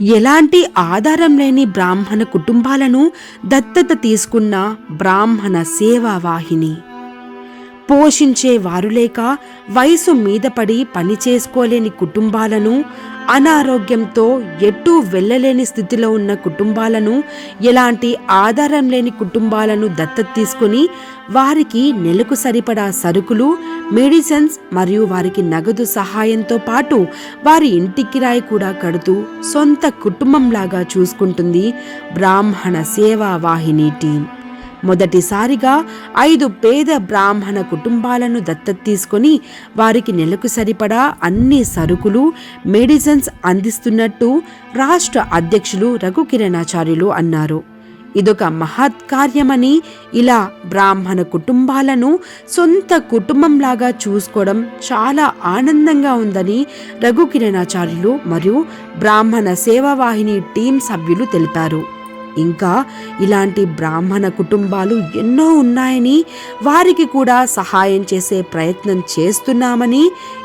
ఎలాంటి ఆధారం లేని బ్రాహ్మణ కుటుంబాలను దత్తత తీసుకున్న బ్రాహ్మణ సేవా వాహిని పోషించే వారులేక వయసు మీద పడి పని చేసుకోలేని కుటుంబాలను అనారోగ్యంతో ఎటూ వెళ్ళలేని స్థితిలో ఉన్న కుటుంబాలను ఎలాంటి ఆధారం లేని కుటుంబాలను దత్తత తీసుకుని వారికి నెలకు సరిపడా సరుకులు మెడిసిన్స్ మరియు వారికి నగదు సహాయంతో పాటు వారి ఇంటి కిరాయి కూడా కడుతూ సొంత కుటుంబంలాగా చూసుకుంటుంది బ్రాహ్మణ సేవా వాహిని టీం. మొదటిసారిగా ఐదు పేద బ్రాహ్మణ కుటుంబాలను దత్తత తీసుకొని వారికి నెలకు సరిపడా అన్ని సరుకులు మెడిసిన్స్ అందిస్తున్నట్టు రాష్ట్ర అధ్యక్షులు రఘుకిరణాచార్యులు అన్నారు. ఇదొక మహత్ కార్యమని ఇలా బ్రాహ్మణ కుటుంబాలను సొంత కుటుంబంలాగా చూసుకోవడం చాలా ఆనందంగా ఉందని రఘుకిరణాచార్యులు మరియు బ్రాహ్మణ సేవావాహిని టీం సభ్యులు తెలిపారు. ఇంకా ఇలాంటి బ్రాహ్మణ కుటుంబాలు ఎన్నో ఉన్నాయని వారికి కూడా సహాయం చేసే ప్రయత్నం చేస్తున్నామని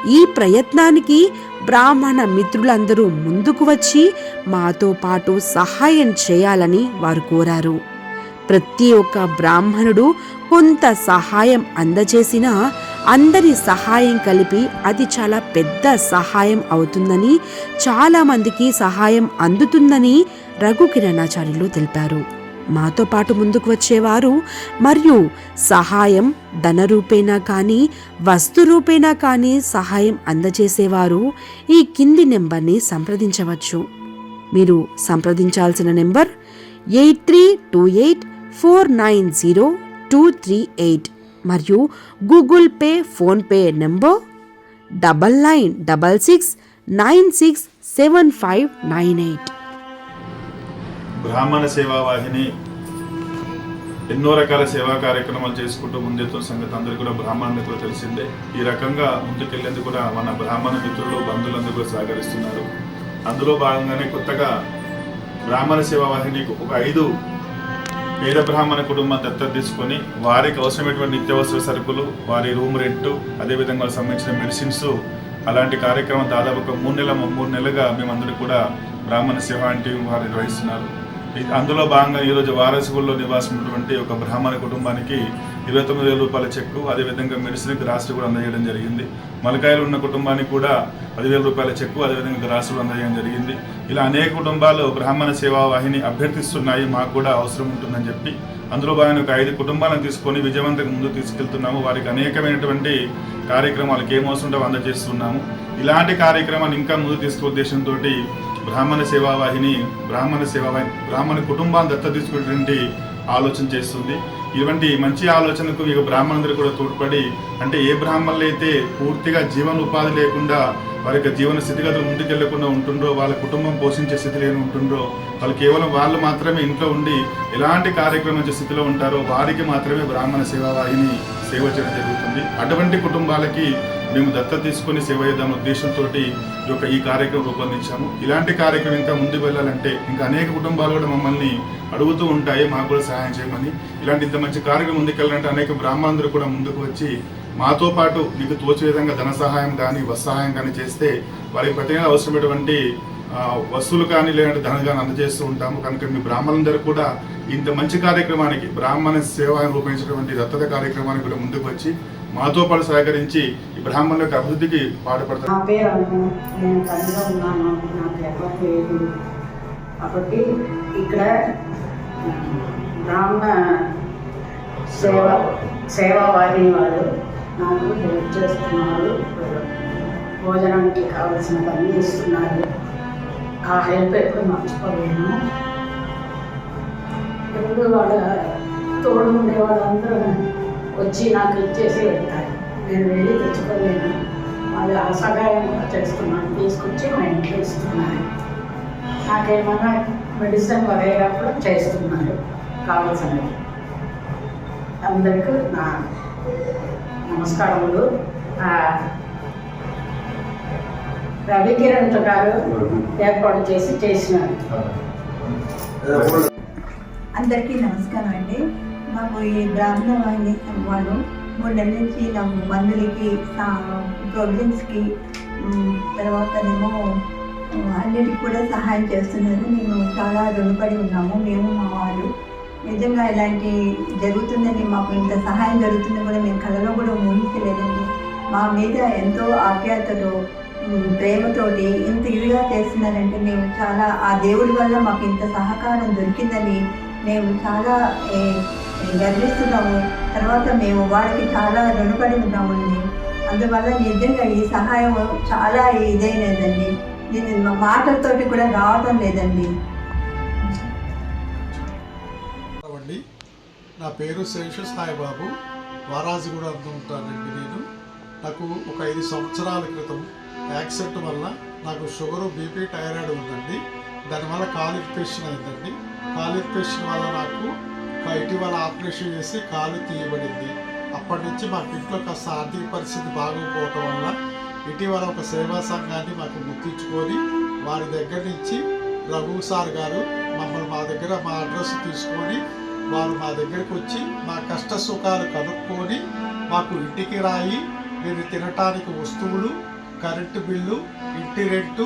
ఈ ప్రయత్నానికి బ్రాహ్మణ మిత్రులందరూ ముందుకు వచ్చి మాతో పాటు సహాయం చేయాలని వారు కోరారు. ప్రతి ఒక్క బ్రాహ్మణుడు కొంత సహాయం అందజేసినా అందరి సహాయం కలిపి అది చాలా పెద్ద సహాయం అవుతుందని చాలా మందికి సహాయం అందుతుందని రఘు కిరణాచార్యులు తెలిపారు. మాతో పాటు ముందుకు వచ్చేవారు మరియు సహాయం ధన రూపేనా కానీ వస్తు రూపేనా కానీ సహాయం అందజేసేవారు ఈ కింది నెంబర్ని సంప్రదించవచ్చు. మీరు సంప్రదించాల్సిన number eight three two eight four nine zero two three eight మరియు Google pay PhonePe number double nine double six nine six seven five nine eight. Brahmana Seva Vahini ఎన్నో రకాల సేవా కార్యక్రమాలు చేసుకుంటూ ముందెత్తున్న సంగతి అందరికీ కూడా బ్రాహ్మణ తెలిసిందే. ఈ రకంగా ముందుకెళ్ళేందుకు కూడా మన బ్రాహ్మణ మిత్రులు బంధువులందరూ కూడా సహకరిస్తున్నారు. అందులో భాగంగానే కొత్తగా బ్రాహ్మణ సేవా వాహిని ఒక ఐదు పేద బ్రాహ్మణ కుటుంబం దత్తత తీసుకొని వారికి అవసరమైనటువంటి నిత్యావసర సరుకులు వారి రూమ్ రెంట్ అదేవిధంగా సంబంధించిన మెడిసిన్స్ అలాంటి కార్యక్రమం దాదాపు ఒక మూడు నెలల మూడు నెలలుగా మేమందరూ కూడా బ్రాహ్మణ సేవ అంటే వారు నిర్వహిస్తున్నారు. అందులో భాగంగా ఈరోజు వారసుగుల్లో నివాసం ఉన్నటువంటి ఒక బ్రాహ్మణ కుటుంబానికి ఇరవై తొమ్మిది వేల రూపాయల చెక్కు అదేవిధంగా మెడిసిన్కి రాష్ట్ర కూడా అందజేయడం జరిగింది. మలకాయలు ఉన్న కుటుంబానికి కూడా పదివేల రూపాయల చెక్కు అదేవిధంగా రాష్ట్రం అందజేయడం జరిగింది. ఇలా అనేక కుటుంబాలు బ్రాహ్మణ సేవా వాహిని అభ్యర్థిస్తున్నాయి మాకు కూడా అవసరం ఉంటుందని చెప్పి. అందులో భాగంగా ఒక ఐదు కుటుంబాలను తీసుకొని విజయవంతంగా ముందుకు తీసుకెళ్తున్నాము. వారికి అనేకమైనటువంటి కార్యక్రమాలకు ఏం అవసరం అందజేస్తున్నాము. ఇలాంటి కార్యక్రమాన్ని ఇంకా ముందు తీసుకు ఉద్దేశంతో బ్రాహ్మణ సేవా వాహిని బ్రాహ్మణ సేవా వాహిని బ్రాహ్మణ కుటుంబాన్ని దత్త తీసుకునేటువంటి ఆలోచన చేస్తుంది. ఇటువంటి మంచి ఆలోచనకు ఇక బ్రాహ్మణులందరూ కూడా తోడ్పడి అంటే ఏ బ్రాహ్మణులు అయితే పూర్తిగా జీవన ఉపాధి లేకుండా వారి యొక్క జీవన స్థితిగతులు ముందుకెళ్ళకుండా ఉంటుండో వాళ్ళ కుటుంబం పోషించే స్థితి లేని వాళ్ళు కేవలం వాళ్ళు మాత్రమే ఇంట్లో ఉండి ఎలాంటి కార్యక్రమం స్థితిలో ఉంటారో వారికి మాత్రమే బ్రాహ్మణ సేవా వాహిని సేవ చేయడం జరుగుతుంది. అటువంటి కుటుంబాలకి మేము దత్త తీసుకొని సేవ చేద్దాం ఉద్దేశంతో ఈ యొక్క ఈ కార్యక్రమం రూపొందించాము. ఇలాంటి కార్యక్రమం ఇంకా ముందుకు వెళ్ళాలంటే ఇంకా అనేక కుటుంబాలు కూడా మమ్మల్ని అడుగుతూ ఉంటాయి మాకు కూడా సహాయం చేయమని. ఇలాంటి ఇంత మంచి కార్యక్రమం ముందుకెళ్ళాలంటే అనేక బ్రాహ్మణులు కూడా ముందుకు వచ్చి మాతో పాటు మీకు తోచే విధంగా ధన సహాయం కానీ వస్తు సహాయం కానీ చేస్తే వారికి ప్రతి నెల అవసరమైనటువంటి వస్తువులు కానీ లేదంటే ధనం కానీ అందజేస్తూ ఉంటాము. కనుక మీ బ్రాహ్మణులందరూ కూడా ఇంత మంచి కార్యక్రమానికి బ్రాహ్మణ సేవ రూపొందించినటువంటి దత్తత కార్యక్రమానికి కూడా ముందుకు వచ్చి మాతో పాటు సహకరించి ఈ బ్రాహ్మణుల యొక్క అభివృద్ధికి పాటుపడతారు. నా పేరు అను నేను తల్లిగా ఉన్నాను నాకు ఎవరు లేదు కాబట్టి ఇక్కడ బ్రాహ్మణ సేవ సేవావాహిని వాళ్ళు నాకు హెల్ప్ చేస్తున్నారు. భోజనానికి కావాల్సినవన్నీ ఇస్తున్నారు. ఆ హెల్ప్ ఎప్పుడు మర్చిపోలేను. ఎప్పుడు వాళ్ళ తోడు ఉండేవాళ్ళందరూ వచ్చి నాకు ఇచ్చేసి వెళ్తారు నేను వెళ్ళి తెచ్చుకోలేను. వాళ్ళు ఆ సహాయం కూడా చేస్తున్నాను తీసుకొచ్చి మా ఇంట్లో ఇస్తున్నారు. నాకేమన్నా మెడిసిన్ వగైరా కూడా చేస్తున్నారు. కావాల్సినవి. అందరికీ నా నమస్కారములు. రవికిరణ్ గారు ఏర్పాటు చేసి చేసినారు. అందరికీ నమస్కారం అండి. మాకు ఈ బ్రాహ్మణ వాహిని వాళ్ళు మూడు నెలల నుంచి నా మందులకి ప్రొవిజన్స్కి తర్వాతనేమో అన్నిటికి కూడా సహాయం చేస్తున్నారు. మేము చాలా రుణపడి ఉన్నాము మేము మా వాళ్ళు నిజంగా ఇలాంటి జరుగుతుందని మాకు ఇంత సహాయం జరుగుతుందని కూడా మేము కళలో కూడా ఊహించలేదండి. మా మీద ఎంతో ఆప్యాయతతో ప్రేమతోటి ఇంత ఇదిగా చేస్తున్నారంటే మేము చాలా ఆ దేవుడి వల్ల మాకు ఇంత సహకారం దొరికిందని మేము చాలా నీ గర్విస్తున్నాము. తర్వాత మేము వాడికి చాలా రుణపడి ఉన్నామండి. అందువల్ల నిజంగా ఈ సహాయం చాలా ఇదైనదండి. నేను మాటలతోటి కూడా రావటం లేదండి. నా పేరు శేష సాయిబాబు. వారాజిగూడలో ఉంటానండి నేను. నాకు ఒక ఐదు సంవత్సరాల క్రితం యాక్సిడెంట్ వల్ల నాకు షుగరు బీపీ థైరాయిడ్ ఉందండి. దానివల్ల కాలు ఇన్ఫెక్షన్ అయిందండి. కాలు ఇన్ఫెక్షన్ వల్ల నాకు ఇటీవల ఆపరేషన్ చేసి కాలు తీయబడింది. అప్పటి నుంచి మాకు ఇంట్లో కాస్త ఆర్థిక పరిస్థితి బాగోకపోవటం వల్ల ఇటీవల ఒక సేవా సంఘాన్ని మాకు గుర్తించుకొని వారి దగ్గర నుంచి రఘు సార్ గారు మమ్మల్ని మా దగ్గర మా అడ్రస్ తీసుకొని వారు మా దగ్గరికి వచ్చి మా కష్ట సుఖాలు కనుక్కొని మాకు ఇంటికి రాయి మేము తినటానికి వస్తువులు కరెంటు బిల్లు ఇంటి రెంటు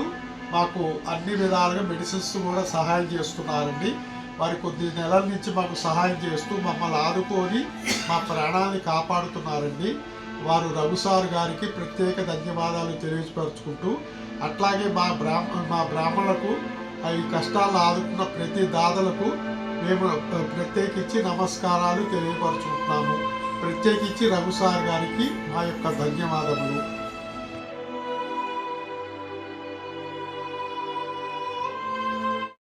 మాకు అన్ని విధాలుగా మెడిసిన్స్ కూడా సహాయం చేస్తున్నారండి. వారి కొద్ది నెలల నుంచి మాకు సహాయం చేస్తూ మమ్మల్ని ఆదుకొని మా ప్రాణాన్ని కాపాడుతున్నారండి. వారు రఘుసార్ గారికి ప్రత్యేక ధన్యవాదాలు తెలియపరుచుకుంటూ అట్లాగే మా బ్రాహ్మ మా బ్రాహ్మణులకు ఈ కష్టాలు ఆదుకున్న ప్రతి దాతలకు మేము ప్రత్యేకించి నమస్కారాలు తెలియపరుచుకుంటున్నాము. ప్రత్యేకించి రఘుసార్ గారికి మా యొక్క ధన్యవాదములు.